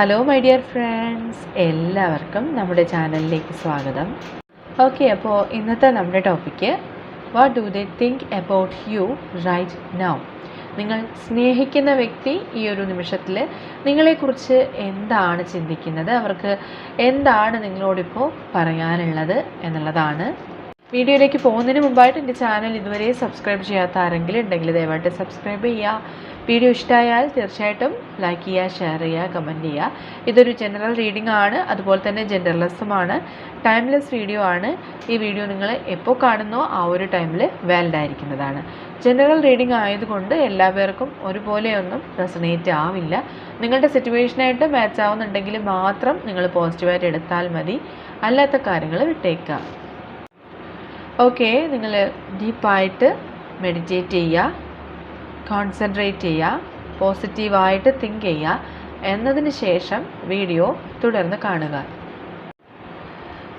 Hello my dear friends എല്ലാവർക്കും നമ്മുടെ ചാനലിലേക്ക് സ്വാഗതം. ഓക്കെ അപ്പോൾ ഇന്നത്തെ നമ്മുടെ topic what do they think about you right now നിങ്ങൾ സ്നേഹിക്കുന്ന വ്യക്തി ഈ ഒരു നിമിഷത്തിൽ നിങ്ങളെക്കുറിച്ച് എന്താണ് ചിന്തിക്കുന്നത്? അവർക്ക് എന്താണ് നിങ്ങളോടിപ്പോൾ പറയാനുള്ളത് എന്നുള്ളതാണ്. വീഡിയോയിലേക്ക് പോകുന്നതിന് മുമ്പായിട്ട് എന്റെ ചാനൽ ഇതുവരെ സബ്സ്ക്രൈബ് ചെയ്യാത്ത ആരെങ്കിലും ഉണ്ടെങ്കിൽ ദയവായിട്ട് സബ്സ്ക്രൈബ് ചെയ്യുക. വീഡിയോ ഇഷ്ടമായാൽ തീർച്ചയായിട്ടും ലൈക്ക് ചെയ്യുക ഷെയർ ചെയ്യുക കമന്റ് ചെയ്യുക. ഇതൊരു ജനറൽ റീഡിംഗ് ആണ്. അതുപോലെ തന്നെ ജെൻഡർലെസ്സുമാണ് ടൈംലെസ് വീഡിയോ ആണ്. ഈ വീഡിയോ നിങ്ങൾ എപ്പോൾ കാണുന്നോ ആ ഒരു ടൈമിൽ വാലിഡ് ആയിരിക്കുന്നതാണ്. ജനറൽ റീഡിംഗ് ആയതുകൊണ്ട് എല്ലാ പേർക്കും ഒരുപോലെയൊന്നും റെസണേറ്റ് ആവില്ല. നിങ്ങളുടെ സിറ്റുവേഷനായിട്ട് മാച്ച് ആവുന്നുണ്ടെങ്കിൽ മാത്രം നിങ്ങൾ പോസിറ്റീവായിട്ട് എടുത്താൽ മതി. അല്ലാത്ത കാര്യങ്ങൾ വിട്ടേക്കുക. ഓക്കെ നിങ്ങൾ ഡീപ്പായിട്ട് മെഡിറ്റേറ്റ് ചെയ്യുക. കോൺസെൻട്രേറ്റ് ചെയ്യുക പോസിറ്റീവായിട്ട് തിങ്ക് ചെയ്യുക എന്നതിന് ശേഷം വീഡിയോ തുടർന്ന് കാണുക.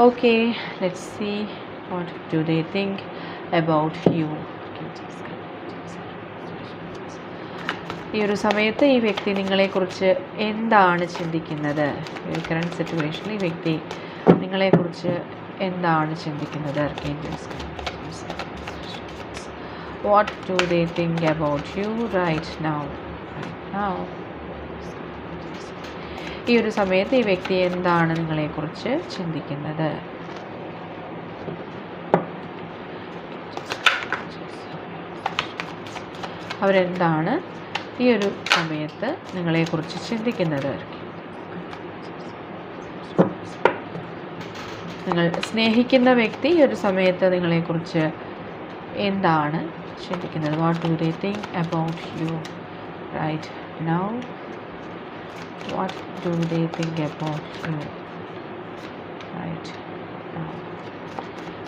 Okay let see what do they think about you ഈ ഒരു സമയത്ത് ഈ വ്യക്തി നിങ്ങളെക്കുറിച്ച് എന്താണ് ചിന്തിക്കുന്നത്? ഈ കറണ്ട് സിറ്റുവേഷനിൽ ഈ വ്യക്തി നിങ്ങളെക്കുറിച്ച് എന്താണ് ചിന്തിക്കുന്നത്? Archangels What do they think about you right now? Right now. ഈ ഒരു സമയത്ത് ഈ വ്യക്തി എന്താണ് നിങ്ങളെക്കുറിച്ച് ചിന്തിക്കുന്നത് അവരെന്താണ് ഈ ഒരു സമയത്ത് നിങ്ങളെക്കുറിച്ച് ചിന്തിക്കുന്നത് നിങ്ങൾ സ്നേഹിക്കുന്ന വ്യക്തി ഈ ഒരു സമയത്ത് നിങ്ങളെക്കുറിച്ച് എന്താണ് ചിന്തിക്കുന്നത്. What do they think about you right now what do they think about you right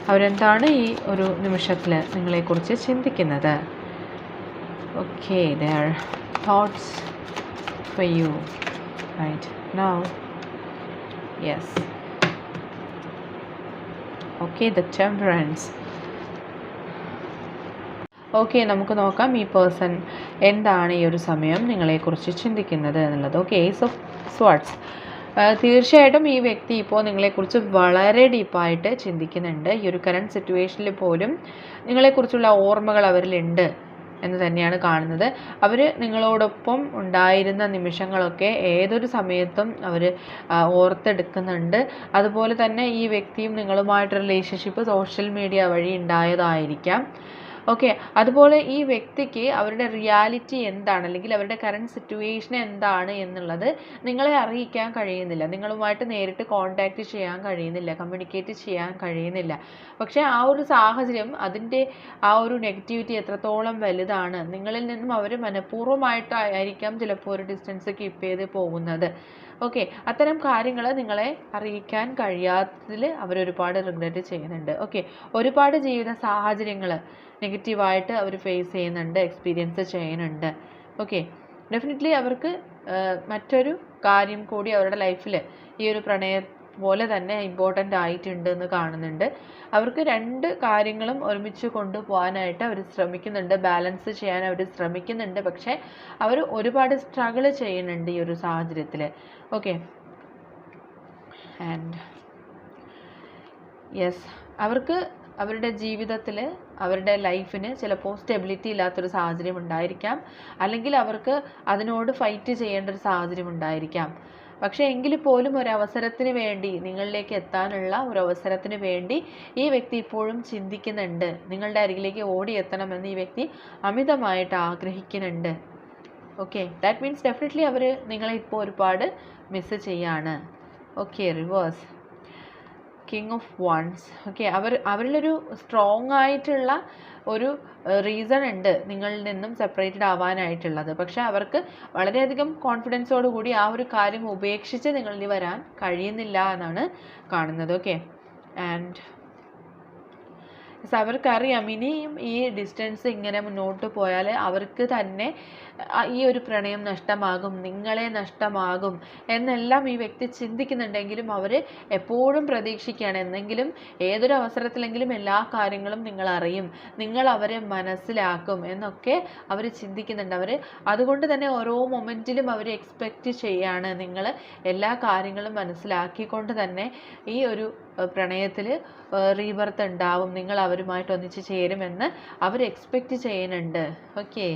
അവരെന്താണ് ഈ ഒരു നിമിഷത്തിൽ നിങ്ങളെക്കുറിച്ച് ചിന്തിക്കുന്നത്? Okay their thoughts for you right now yes okay the temperance okay നമുക്ക് നോക്കാം ഈ പേഴ്സൺ എന്താണ് ഈ ഒരു സമയം നിങ്ങളെക്കുറിച്ച് ചിന്തിക്കുന്നത് എന്നുള്ളത്. ഓക്കെ ഏസ് ഓഫ് സ്വാട്സ് തീർച്ചയായിട്ടും ഈ വ്യക്തി ഇപ്പോൾ നിങ്ങളെക്കുറിച്ച് വളരെ ഡീപ്പായിട്ട് ചിന്തിക്കുന്നുണ്ട്. ഈ ഒരു കറണ്ട് സിറ്റുവേഷനിൽ പോലും നിങ്ങളെക്കുറിച്ചുള്ള ഓർമ്മകൾ അവരിലുണ്ട് എന്ന് തന്നെയാണ് കാണുന്നത്. അവർ നിങ്ങളോടൊപ്പം ഉണ്ടായിരുന്ന നിമിഷങ്ങളൊക്കെ ഏതൊരു സമയത്തും അവർ ഓർത്തെടുക്കുന്നുണ്ട്. അതുപോലെ തന്നെ ഈ വ്യക്തിയും നിങ്ങളുമായിട്ട് റിലേഷൻഷിപ്പ് സോഷ്യൽ മീഡിയ വഴി ഉണ്ടായതായിരിക്കാം. ഓക്കെ അതുപോലെ ഈ വ്യക്തിക്ക് അവരുടെ റിയാലിറ്റി എന്താണ്? അല്ലെങ്കിൽ അവരുടെ കറണ്ട് സിറ്റുവേഷൻ എന്താണ് എന്നുള്ളത് നിങ്ങളെ അറിയിക്കാൻ കഴിയുന്നില്ല. നിങ്ങളുമായിട്ട് നേരിട്ട് കോൺടാക്റ്റ് ചെയ്യാൻ കഴിയുന്നില്ല. കമ്മ്യൂണിക്കേറ്റ് ചെയ്യാൻ കഴിയുന്നില്ല. പക്ഷേ ആ ഒരു സാഹചര്യം അതിന്റെ ആ ഒരു നെഗറ്റിവിറ്റി എത്രത്തോളം വലുതാണ്? നിങ്ങളിൽ നിന്നും അവർ മനഃപൂർവമായിട്ടായിരിക്കാം ചിലപ്പോൾ ഒരു ഡിസ്റ്റൻസ് കീപ്പ് ചെയ്ത് പോകുന്നത്. ഓക്കെ അത്തരം കാര്യങ്ങൾ നിങ്ങളെ അറിയിക്കാൻ കഴിയാത്തതിൽ അവരൊരുപാട് റിഗ്രറ്റ് ചെയ്യുന്നുണ്ട്. ഓക്കെ ഒരുപാട് ജീവിത സാഹചര്യങ്ങൾ നെഗറ്റീവായിട്ട് അവർ ഫേസ് ചെയ്യുന്നുണ്ട് എക്സ്പീരിയൻസ് ചെയ്യുന്നുണ്ട്. ഓക്കെ ഡെഫിനറ്റ്ലി അവർക്ക് മറ്റൊരു കാര്യം കൂടി അവരുടെ ലൈഫിൽ ഈ ഒരു പ്രണയ പോലെ തന്നെ ഇമ്പോർട്ടന്റ് ആയിട്ടുണ്ട് എന്ന് കാണുന്നുണ്ട്. അവർക്ക് രണ്ട് കാര്യങ്ങളും ഒരുമിച്ച് കൊണ്ടുപോകാനായിട്ട് അവർ ശ്രമിക്കുന്നുണ്ട്. ബാലൻസ് ചെയ്യാൻ അവർ ശ്രമിക്കുന്നുണ്ട്. പക്ഷേ അവർ ഒരുപാട് സ്ട്രഗിൾ ചെയ്യുന്നുണ്ട് ഈ ഒരു സാഹചര്യത്തിൽ ഓക്കെ ആൻഡ് യെസ് അവർക്ക് അവരുടെ ജീവിതത്തിൽ അവരുടെ ലൈഫിന് ചിലപ്പോൾ സ്റ്റെബിലിറ്റി ഇല്ലാത്തൊരു സാഹചര്യം ഉണ്ടായിരിക്കാം. അല്ലെങ്കിൽ അവർക്ക് അതിനോട് ഫൈറ്റ് ചെയ്യേണ്ട ഒരു സാഹചര്യം ഉണ്ടായിരിക്കാം. പക്ഷേ എങ്കിൽ പോലും ഒരു വേണ്ടി നിങ്ങളിലേക്ക് എത്താനുള്ള ഒരു അവസരത്തിന് വേണ്ടി ഈ വ്യക്തി ഇപ്പോഴും ചിന്തിക്കുന്നുണ്ട്. നിങ്ങളുടെ അരികിലേക്ക് ഓടിയെത്തണമെന്ന് ഈ വ്യക്തി അമിതമായിട്ട് ആഗ്രഹിക്കുന്നുണ്ട്. ഓക്കെ ദാറ്റ് മീൻസ് ഡെഫിനറ്റ്ലി അവർ നിങ്ങളെ ഇപ്പോൾ ഒരുപാട് മിസ് ചെയ്യാണ്. Okay reverse king of wands okay അവർ അവരിലൊരു സ്ട്രോങ് ആയിട്ടുള്ള ഒരു റീസൺ ഉണ്ട് നിങ്ങളിൽ നിന്നും സെപ്പറേറ്റഡ് ആവാനായിട്ടുള്ളത്. പക്ഷെ അവർക്ക് വളരെയധികം കോൺഫിഡൻസോട് കൂടി ആ ഒരു കാര്യം ഉപേക്ഷിച്ച് നിങ്ങളിൽ വരാൻ കഴിയുന്നില്ല എന്നാണ് കാണുന്നത്. ഓക്കെ ആൻഡ് Yes, അവർക്കറിയാം ഇനിയും ഈ ഡിസ്റ്റൻസ് ഇങ്ങനെ മുന്നോട്ട് പോയാൽ അവർക്ക് തന്നെ ഈ ഒരു പ്രണയം നഷ്ടമാകും നിങ്ങളെ നഷ്ടമാകും എന്നെല്ലാം ഈ വ്യക്തി ചിന്തിക്കുന്നുണ്ടെങ്കിലും അവർ എപ്പോഴും പ്രതീക്ഷിക്കുകയാണ്. എന്നെങ്കിലും ഏതൊരു അവസരത്തിലെങ്കിലും എല്ലാ കാര്യങ്ങളും നിങ്ങൾ അറിയും നിങ്ങൾ അവരെ മനസ്സിലാക്കും എന്നൊക്കെ അവർ ചിന്തിക്കുന്നുണ്ട്. അവർ അതുകൊണ്ട് തന്നെ ഓരോ മൊമെന്റിലും അവർ എക്സ്പെക്റ്റ് ചെയ്യാണ്. നിങ്ങൾ എല്ലാ കാര്യങ്ങളും മനസ്സിലാക്കിക്കൊണ്ട് തന്നെ ഈ ഒരു പ്രണയത്തിൽ റീബർത്ത് ഉണ്ടാവും. നിങ്ങൾ അവരുമായിട്ട് ഒന്നിച്ച് ചേരുമെന്ന് അവർ എക്സ്പെക്റ്റ് ചെയ്യുന്നുണ്ട്. ഓക്കെ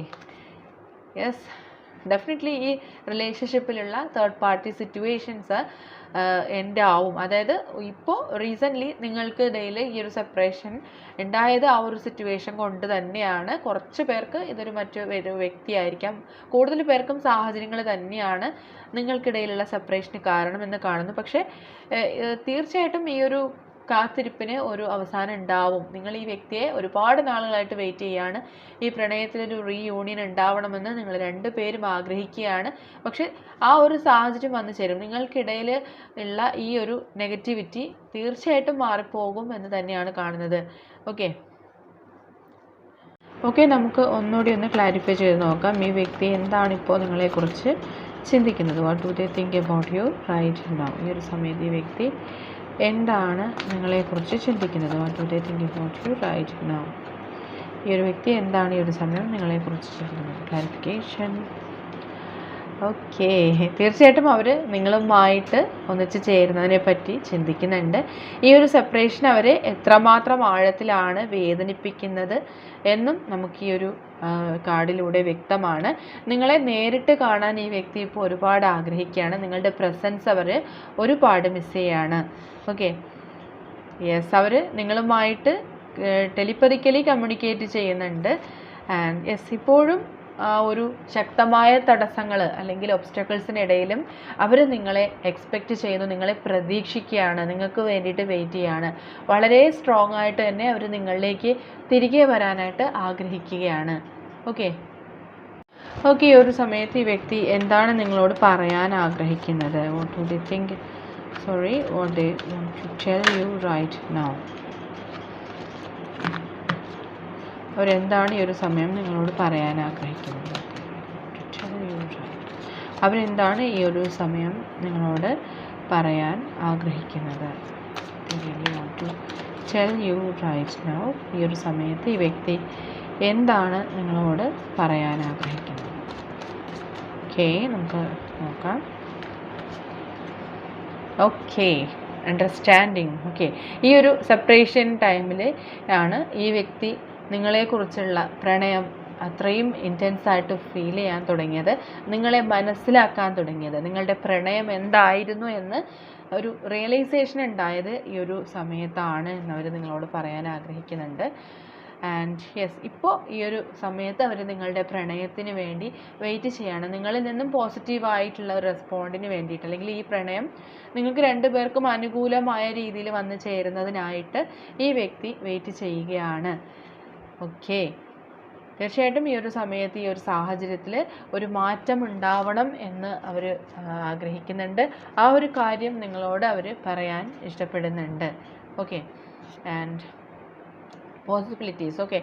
യെസ് ഡെഫിനറ്റ്ലി ഈ റിലേഷൻഷിപ്പിലുള്ള തേർഡ് പാർട്ടി സിറ്റുവേഷൻസ് എന്റെ ആവും അതായത് ഇപ്പോൾ റീസെന്റ്ലി നിങ്ങൾക്ക് ഇടയിൽ ഈ ഒരു സെപ്പറേഷൻ ഉണ്ടായത് ആ ഒരു സിറ്റുവേഷൻ കൊണ്ട് തന്നെയാണ്. കുറച്ച് പേർക്ക് ഇതൊരു മറ്റു ഒരു വ്യക്തിയായിരിക്കാം. കൂടുതൽ പേർക്കും സാഹചര്യങ്ങൾ തന്നെയാണ് നിങ്ങൾക്കിടയിലുള്ള സെപ്പറേഷന് കാരണം എന്ന് കാണുന്നു. പക്ഷേ തീർച്ചയായിട്ടും ഈ ഒരു കാത്തിരിപ്പിന് ഒരു അവസാനം ഉണ്ടാവും. നിങ്ങൾ ഈ വ്യക്തിയെ ഒരുപാട് നാളുകളായിട്ട് വെയിറ്റ് ചെയ്യാണ്. ഈ പ്രണയത്തിലൊരു റീയൂണിയൻ ഉണ്ടാവണമെന്ന് നിങ്ങൾ രണ്ടുപേരും ആഗ്രഹിക്കുകയാണ്. പക്ഷെ ആ ഒരു സാഹചര്യം വന്നു ചേരും. നിങ്ങൾക്കിടയിൽ ഉള്ള ഈ ഒരു നെഗറ്റിവിറ്റി തീർച്ചയായിട്ടും മാറിപ്പോകും എന്ന് തന്നെയാണ് കാണുന്നത്. ഓക്കെ ഓക്കെ നമുക്ക് ഒന്നുകൂടി ഒന്ന് ക്ലാരിഫൈ ചെയ്ത് നോക്കാം. ഈ വ്യക്തി എന്താണിപ്പോൾ നിങ്ങളെക്കുറിച്ച് ചിന്തിക്കുന്നത്? What do they think about you right ഉണ്ടാവും ഈ ഒരു സമയത്ത് ഈ വ്യക്തി എന്താണ് നിങ്ങളെക്കുറിച്ച് ചിന്തിക്കുന്നത്? What do think about you right now ഈ ഒരു വ്യക്തി എന്താണ് ഈ ഒരു സമയം നിങ്ങളെക്കുറിച്ച് ചിന്തിക്കുന്നത്? Clarification okay. തീർച്ചയായിട്ടും അവർ നിങ്ങളുമായിട്ട് ഒന്നിച്ച് ചേരുന്നതിനെ പറ്റി ചിന്തിക്കുന്നുണ്ട്. ഈ ഒരു സെപ്പറേഷൻ അവരെ എത്രമാത്രം ആഴത്തിലാണ് വേദനിപ്പിക്കുന്നത് എന്നും നമുക്ക് ഈ ഒരു കാർഡിലൂടെ വ്യക്തമാണ്. നിങ്ങളെ നേരിട്ട് കാണാൻ ഈ വ്യക്തി ഇപ്പോൾ ഒരുപാട് ആഗ്രഹിക്കുകയാണ്. നിങ്ങളുടെ പ്രസൻസ് അവർ ഒരുപാട് മിസ് ചെയ്യാണ്. ഓക്കെ. യെസ് അവർ നിങ്ങളുമായിട്ട് ടെലിപ്പതിക്കലി കമ്മ്യൂണിക്കേറ്റ് ചെയ്യുന്നുണ്ട്. ആൻഡ് യെസ് ഇപ്പോഴും ഒരു ശക്തമായ തടസ്സങ്ങൾ അല്ലെങ്കിൽ ഒബ്സ്റ്റക്കിൾസിനിടയിലും അവർ നിങ്ങളെ എക്സ്പെക്റ്റ് ചെയ്യുന്നു നിങ്ങളെ പ്രതീക്ഷിക്കുകയാണ് നിങ്ങൾക്ക് വേണ്ടിയിട്ട് വെയിറ്റ് ചെയ്യുകയാണ് വളരെ സ്ട്രോങ് ആയിട്ട് തന്നെ അവർ നിങ്ങളിലേക്ക് തിരികെ വരാനായിട്ട് ആഗ്രഹിക്കുകയാണ്. ഓക്കെ ഓക്കെ ഈ ഒരു സമയത്ത് ഈ വ്യക്തി എന്താണ് നിങ്ങളോട് പറയാൻ ആഗ്രഹിക്കുന്നത്? What do the think sorry what they to tell you right now അവരെന്താണ് ഈ ഒരു സമയം നിങ്ങളോട് പറയാൻ ആഗ്രഹിക്കുന്നത്. അവരെന്താണ് ഈ ഒരു സമയം നിങ്ങളോട് പറയാൻ ആഗ്രഹിക്കുന്നത്? ടെൽ യു റൈറ്റ് നൗ ഈ ഒരു സമയത്ത് ഈ വ്യക്തി എന്താണ് നിങ്ങളോട് പറയാൻ ആഗ്രഹിക്കുന്നത്? ഓക്കെ നമുക്ക് നോക്കാം. ഓക്കെ അണ്ടർസ്റ്റാൻഡിങ് ഓക്കെ ഈ ഒരു സെപ്പറേഷൻ ടൈമിൽ ആണ് ഈ വ്യക്തി നിങ്ങളെക്കുറിച്ചുള്ള പ്രണയം അത്രയും ഇന്റൻസ് ആയിട്ട് ഫീൽ ചെയ്യാൻ തുടങ്ങിയത് നിങ്ങളെ മനസ്സിലാക്കാൻ തുടങ്ങിയത് നിങ്ങളുടെ പ്രണയം എന്തായിരുന്നു എന്ന് ഒരു റിയലൈസേഷൻ ഉണ്ടായത് ഈ ഒരു സമയത്താണ് എന്നവർ നിങ്ങളോട് പറയാൻ ആഗ്രഹിക്കുന്നുണ്ട്. ആൻഡ് യെസ് ഇപ്പോൾ ഈ ഒരു സമയത്ത് അവർ നിങ്ങളുടെ പ്രണയത്തിന് വേണ്ടി വെയിറ്റ് ചെയ്യാണ്. നിങ്ങളിൽ നിന്നും പോസിറ്റീവായിട്ടുള്ള ഒരു റെസ്പോണ്ടിന് വേണ്ടിയിട്ട് അല്ലെങ്കിൽ ഈ പ്രണയം നിങ്ങൾക്ക് രണ്ടു പേർക്കും അനുകൂലമായ രീതിയിൽ വന്നു ചേരുന്നതിനായിട്ട് ഈ വ്യക്തി വെയിറ്റ് ചെയ്യുകയാണ്. ഓക്കെ തീർച്ചയായിട്ടും ഈ ഒരു സമയത്ത് ഈ ഒരു സാഹചര്യത്തിൽ ഒരു മാറ്റം ഉണ്ടാവണം എന്ന് അവർ ആഗ്രഹിക്കുന്നുണ്ട്. ആ ഒരു കാര്യം നിങ്ങളോട് അവർ പറയാൻ ഇഷ്ടപ്പെടുന്നുണ്ട്. ഓക്കെ ആൻഡ് പോസിബിലിറ്റീസ് ഓക്കെ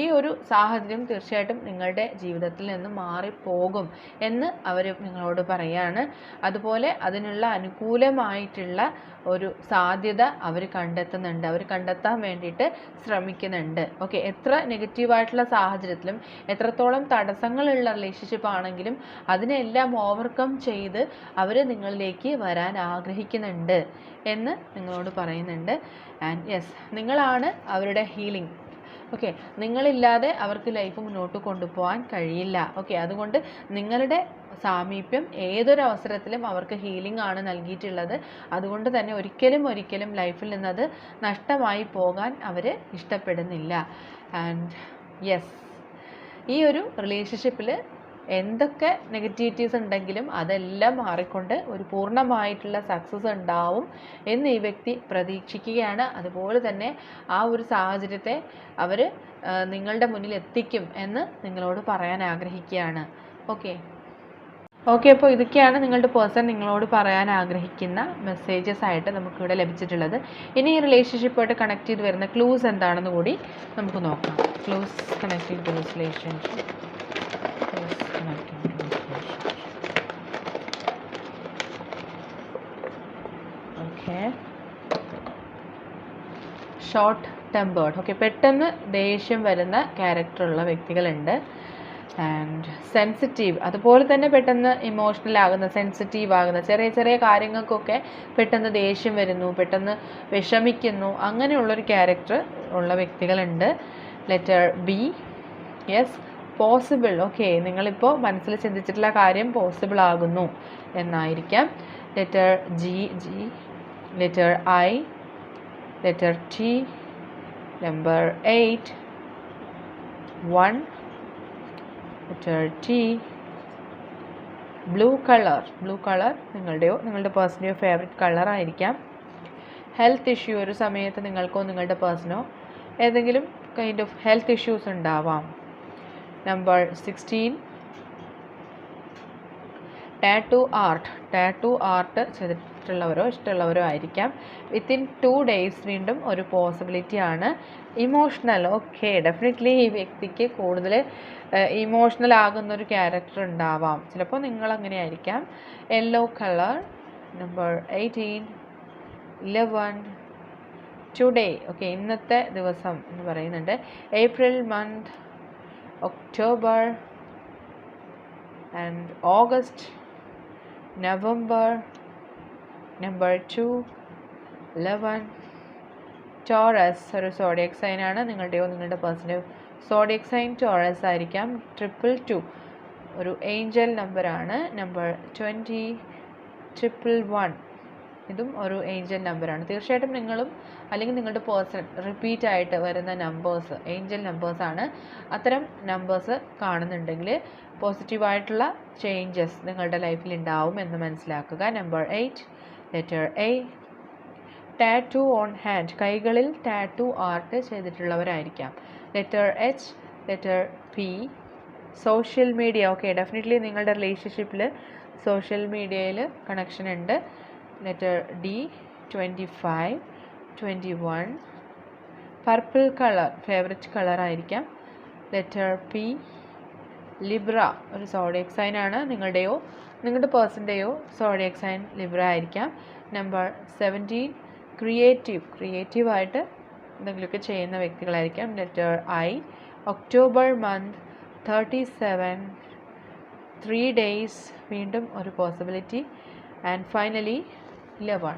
ഈ ഒരു സാഹചര്യം തീർച്ചയായിട്ടും നിങ്ങളുടെ ജീവിതത്തിൽ നിന്ന് മാറിപ്പോകും എന്ന് അവർ നിങ്ങളോട് പറയാണ്. അതുപോലെ അതിനുള്ള അനുകൂലമായിട്ടുള്ള ഒരു സാധ്യത അവർ കണ്ടെത്തുന്നുണ്ട്. അവർ കണ്ടെത്താൻ വേണ്ടിയിട്ട് ശ്രമിക്കുന്നുണ്ട്. ഓക്കെ എത്ര നെഗറ്റീവായിട്ടുള്ള സാഹചര്യത്തിലും എത്രത്തോളം തടസ്സങ്ങളുള്ള റിലേഷൻഷിപ്പ് ആണെങ്കിലും അതിനെല്ലാം ഓവർകം ചെയ്ത് അവർ നിങ്ങളിലേക്ക് വരാൻ ആഗ്രഹിക്കുന്നുണ്ട് എന്ന് നിങ്ങളോട് പറയുന്നുണ്ട്. ആൻഡ് യെസ് നിങ്ങളാണ് അവരുടെ ഹീലിംഗ് ഓക്കെ നിങ്ങളില്ലാതെ അവർക്ക് ലൈഫ് മുന്നോട്ട് കൊണ്ടുപോകാൻ കഴിയില്ല. ഓക്കെ അതുകൊണ്ട് നിങ്ങളുടെ സാമീപ്യം ഏതൊരു അവസരത്തിലും അവർക്ക് ഹീലിംഗ് ആണ് നൽകിയിട്ടുള്ളത്. അതുകൊണ്ട് തന്നെ ഒരിക്കലും ഒരിക്കലും ലൈഫിൽ നിന്നത് നഷ്ടമായി പോകാൻ അവർ ഇഷ്ടപ്പെടുന്നില്ല. ആൻഡ് യെസ് ഈ ഒരു റിലേഷൻഷിപ്പിൽ എന്തൊക്കെ നെഗറ്റിവിറ്റീസ് ഉണ്ടെങ്കിലും അതെല്ലാം മാറിക്കൊണ്ട് ഒരു പൂർണമായിട്ടുള്ള സക്സസ് ഉണ്ടാവും എന്ന് ഈ വ്യക്തി പ്രതീക്ഷിക്കുകയാണ്. അതുപോലെ തന്നെ ആ ഒരു സാഹചര്യത്തെ അവർ നിങ്ങളുടെ മുന്നിൽ എത്തിക്കും എന്ന് നിങ്ങളോട് പറയാൻ ആഗ്രഹിക്കുകയാണ്. ഓക്കെ ഓക്കെ അപ്പോൾ ഇതൊക്കെയാണ് നിങ്ങളുടെ പേഴ്സൺ നിങ്ങളോട് പറയാൻ ആഗ്രഹിക്കുന്ന മെസ്സേജസ് ആയിട്ട് നമുക്കിവിടെ ലഭിച്ചിട്ടുള്ളത്. ഇനി ഈ റിലേഷൻഷിപ്പായിട്ട് കണക്ട് ചെയ്ത് വരുന്ന ക്ലൂസ് എന്താണെന്ന് കൂടി നമുക്ക് നോക്കാം. ക്ലൂസ് കണക്ട് ചെയ്ത് relationship okay short tempered okay പെട്ടെന്ന് ദേഷ്യം വരുന്ന ക്യാരക്ടറുള്ള വ്യക്തികളുണ്ട്. ആൻഡ് സെൻസിറ്റീവ് അതുപോലെ തന്നെ പെട്ടെന്ന് ഇമോഷണൽ ആകുന്ന സെൻസിറ്റീവ് ആകുന്ന ചെറിയ ചെറിയ കാര്യങ്ങൾക്കൊക്കെ പെട്ടെന്ന് ദേഷ്യം വരുന്നു പെട്ടെന്ന് വിഷമിക്കുന്നു. അങ്ങനെയുള്ളൊരു ക്യാരക്ടർ ഉള്ള വ്യക്തികളുണ്ട്. Letter B yes possible okay നിങ്ങളിപ്പോൾ മനസ്സിൽ ചിന്തിച്ചിട്ടുള്ള കാര്യം പോസിബിൾ ആകുന്നു എന്നായിരിക്കാം. Letter G G letter I letter T number eight one letter T blue colour blue colour നിങ്ങളുടെയോ നിങ്ങളുടെ പേഴ്സണെയോ ഫേവറേറ്റ് കളർ ആയിരിക്കാം. ഹെൽത്ത് ഇഷ്യൂ ഒരു സമയത്ത് നിങ്ങൾക്കോ നിങ്ങളുടെ പേഴ്സണോ ഏതെങ്കിലും കൈൻഡ് ഓഫ് ഹെൽത്ത് ഇഷ്യൂസ് ഉണ്ടാവാം. Number sixteen tattoo art tattoo art ചെയ്തിട്ടുള്ളവരോ ഇഷ്ടമുള്ളവരോ ഇഷ്ടമുള്ളവരോ ആയിരിക്കാം. വിത്തിൻ ടു ഡേയ്സ് വീണ്ടും ഒരു പോസിബിലിറ്റി ആണ്. ഇമോഷണൽ ഓക്കെ ഡെഫിനറ്റ്ലി ഈ വ്യക്തിക്ക് കൂടുതൽ ഇമോഷണൽ ആകുന്ന ഒരു ക്യാരക്ടർ ഉണ്ടാവാം. ചിലപ്പോൾ നിങ്ങൾ അങ്ങനെ ആയിരിക്കാം. Yellow colour number eighteen eleven today okay ഇന്നത്തെ ദിവസം എന്ന് പറയുന്നുണ്ട്. April month October and August November number two eleven Taurus ഒരു സോഡിയക് ആണ്. നിങ്ങളുടെയോ നിങ്ങളുടെ പേഴ്സന്റെയോ സോഡിയക് സൈൻ ടോറസ് ആയിരിക്കാം. ട്രിപ്പിൾ ടു ഒരു ഏഞ്ചൽ നമ്പറാണ് നമ്പർ ട്വന്റി ട്രിപ്പിൾ വൺ ഇതും ഒരു ഏഞ്ചൽ നമ്പറാണ് തീർച്ചയായിട്ടും നിങ്ങളും അല്ലെങ്കിൽ നിങ്ങളുടെ പേഴ്സൺ റിപ്പീറ്റ് ആയിട്ട് വരുന്ന നമ്പേഴ്സ് ഏഞ്ചൽ നമ്പേഴ്സാണ് അത്തരം നമ്പേഴ്സ് കാണുന്നുണ്ടെങ്കിൽ പോസിറ്റീവായിട്ടുള്ള ചേഞ്ചസ് നിങ്ങളുടെ ലൈഫിൽ ഉണ്ടാവും എന്ന് മനസ്സിലാക്കുക. Number eight letter A tattoo on hand കൈകളിൽ tattoo art ചെയ്തിട്ടുള്ളവരായിരിക്കാം. Letter H letter P social media okay definitely നിങ്ങളുടെ റിലേഷൻഷിപ്പിൽ സോഷ്യൽ മീഡിയയിൽ കണക്ഷൻ ഉണ്ട് letter D twenty five twenty one purple colour favourite colour ആയിരിക്കാം. ലെറ്റർ പി ലിബ്ര ഒരു zodiac sign ആണ് നിങ്ങളുടെയോ നിങ്ങളുടെ പേഴ്സന്റെയോ സോഡിയക് സൈൻ ലിബ്ര ആയിരിക്കാം. Number seventeen creative. ക്രിയേറ്റീവായിട്ട് എന്തെങ്കിലുമൊക്കെ ചെയ്യുന്ന വ്യക്തികളായിരിക്കാം. Letter I October month thirty seven three days വീണ്ടും ഒരു പോസിബിലിറ്റി. ആൻഡ് ഫൈനലി ലവൺ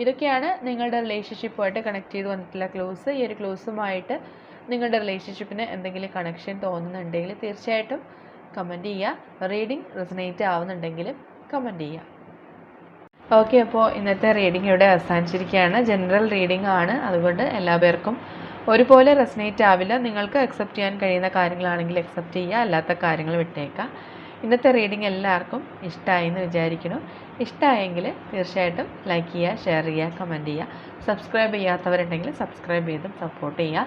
ഇതൊക്കെയാണ് നിങ്ങളുടെ റിലേഷൻഷിപ്പുമായിട്ട് കണക്ട് ചെയ്ത് വന്നിട്ടുള്ള ക്ലോസ്. ഈ ഒരു ക്ലോസുമായിട്ട് നിങ്ങളുടെ റിലേഷൻഷിപ്പിന് എന്തെങ്കിലും കണക്ഷൻ തോന്നുന്നുണ്ടെങ്കിൽ തീർച്ചയായിട്ടും കമന്റ് ചെയ്യുക റീഡിംഗ് റെസനേറ്റ് ആവുന്നുണ്ടെങ്കിൽ കമന്റ് ചെയ്യുക ഓക്കെ അപ്പോൾ ഇന്നത്തെ റീഡിംഗ് ഇവിടെ അവസാനിച്ചിരിക്കുകയാണ്. ജനറൽ റീഡിംഗ് ആണ്. അതുകൊണ്ട് എല്ലാ പേർക്കും ഒരുപോലെ റെസനേറ്റ് ആവില്ല. നിങ്ങൾക്ക് അക്സെപ്റ്റ് ചെയ്യാൻ കഴിയുന്ന കാര്യങ്ങളാണെങ്കിൽ അക്സെപ്റ്റ് ചെയ്യുക അല്ലാത്ത കാര്യങ്ങൾ വിട്ടേക്കുക ഇന്നത്തെ റീഡിംഗ് എല്ലാവർക്കും ഇഷ്ടമായി എന്ന് വിചാരിക്കുന്നു. ഇഷ്ടമായെങ്കിൽ തീർച്ചയായിട്ടും ലൈക്ക് ചെയ്യുക ഷെയർ ചെയ്യുക കമന്റ് ചെയ്യുക സബ്സ്ക്രൈബ് ചെയ്യാത്തവരുണ്ടെങ്കിൽ സബ്സ്ക്രൈബ് ചെയ്തും സപ്പോർട്ട് ചെയ്യുക